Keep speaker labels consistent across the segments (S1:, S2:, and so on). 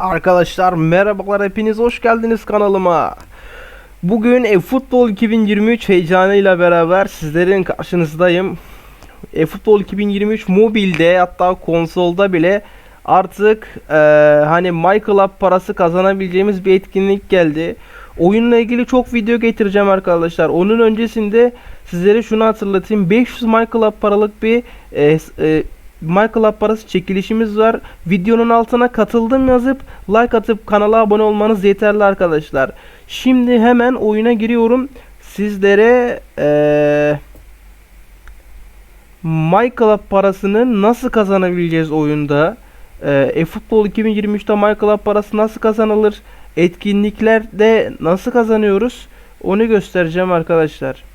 S1: Arkadaşlar merhabalar hepiniz hoş geldiniz kanalıma. Bugün eFootball 2023 heyecanıyla beraber sizlerin karşınızdayım. eFootball 2023 mobilde hatta konsolda bile artık eee, hani MyClub parası kazanabileceğimiz bir etkinlik geldi. Oyunla ilgili çok video getireceğim arkadaşlar. Onun öncesinde sizlere şunu hatırlatayım. 500 MyClub paralık bir e, e, MyClub parası çekilişimiz var. Videonun altına katıldım yazıp like atıp kanala abone olmanız yeterli arkadaşlar. Şimdi hemen oyuna giriyorum. Sizlere eee MyClub parasını nasıl kazanabileceğiz oyunda? Eee eFootball 2023'te MyClub parası nasıl kazanılır? Etkinliklerde nasıl kazanıyoruz? Onu göstereceğim arkadaşlar.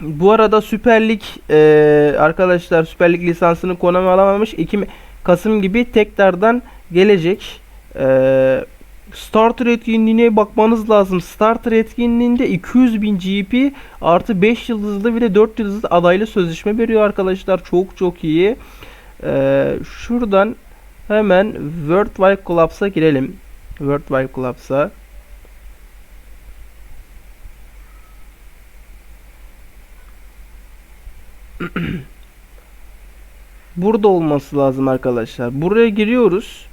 S1: Bu arada Süper Lig eee, arkadaşlar Süper Lig lisansını Konami alamamış. 2 Kasım gibi tekrardan gelecek. Eee Starter etkinliğine bakmanız lazım. Starter etkinliğinde 200 bin GP artı 5 yıldızlı bir de 4 yıldızlı adaylı sözleşme veriyor arkadaşlar. Çok çok iyi. Eee, şuradan hemen World Wide Clubs'a girelim. World Wide Burada olması lazım arkadaşlar. Buraya giriyoruz.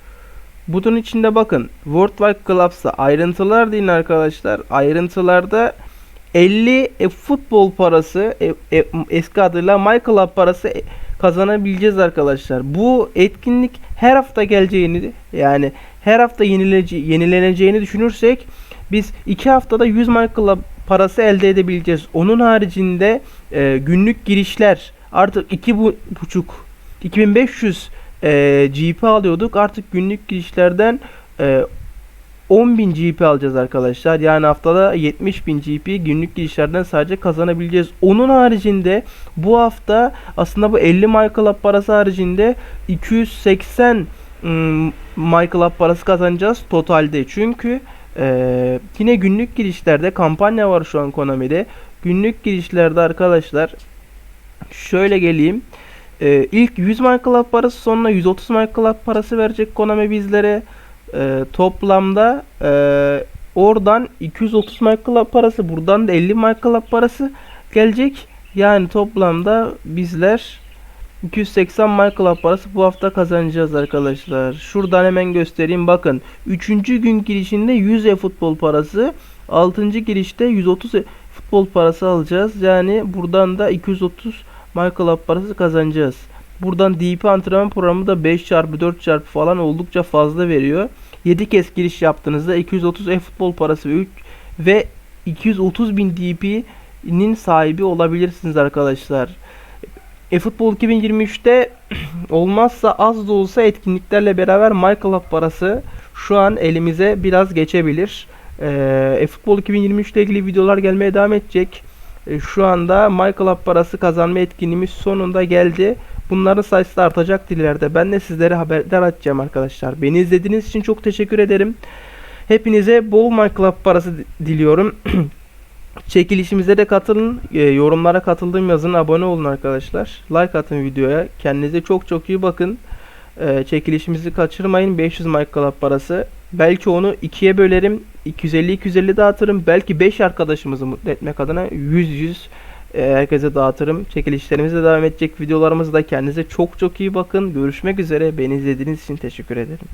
S1: Bunun içinde bakın World Wide Clubs'a ayrıntılar deyin arkadaşlar. Ayrıntılarda 50 e, futbol parası e, e, eski adıyla My Club parası e, kazanabileceğiz arkadaşlar. Bu etkinlik her hafta geleceğini yani her hafta yenilece, yenileneceğini düşünürsek biz 2 haftada 100 My Club parası elde edebileceğiz. Onun haricinde e, günlük girişler artık 2,5 2500 e, GP alıyorduk. Artık günlük girişlerden e, 10.000 GP alacağız arkadaşlar. Yani haftada 70.000 GP günlük girişlerden sadece kazanabileceğiz. Onun haricinde bu hafta aslında bu 50 My Club parası haricinde 280 ım, My Club parası kazanacağız totalde. Çünkü e, yine günlük girişlerde kampanya var şu an Konami'de. Günlük girişlerde arkadaşlar şöyle geleyim. Ee, ilk 100 My Club parası sonra 130 My Club parası verecek Konami bizlere. Ee, toplamda e, oradan 230 My Club parası buradan da 50 My Club parası gelecek. Yani toplamda bizler 280 My Club parası bu hafta kazanacağız arkadaşlar. Şuradan hemen göstereyim bakın. 3. gün girişinde 100 e futbol parası. 6. girişte 130 e futbol parası alacağız. Yani buradan da 230 My Club parası kazanacağız. Buradan DP antrenman programı da 5 çarpı 4 çarpı falan oldukça fazla veriyor. 7 kez giriş yaptığınızda 230 e-futbol parası ve, üç- ve 230 bin DP'nin sahibi olabilirsiniz arkadaşlar. E-futbol 2023'te olmazsa az da olsa etkinliklerle beraber My Club parası şu an elimize biraz geçebilir. E-futbol 2023 ile ilgili videolar gelmeye devam edecek. E, Şu anda My Club parası kazanma etkinliğimiz sonunda geldi. Bunların sayısı da artacak ileride. Ben de sizlere haberdar edeceğim arkadaşlar. Beni izlediğiniz için çok teşekkür ederim. Hepinize bol My Club parası di- diliyorum. Çekilişimize de katılın. E, yorumlara katıldım yazın. Abone olun arkadaşlar. Like atın videoya. Kendinize çok çok iyi bakın. E, çekilişimizi kaçırmayın. 500 My Club parası. Belki onu ikiye bölerim. 250-250 dağıtırım. Belki 5 arkadaşımızı mutlu etmek adına 100-100 e, herkese dağıtırım. Çekilişlerimiz de devam edecek. Videolarımızda kendinize çok çok iyi bakın. Görüşmek üzere. Beni izlediğiniz için teşekkür ederim.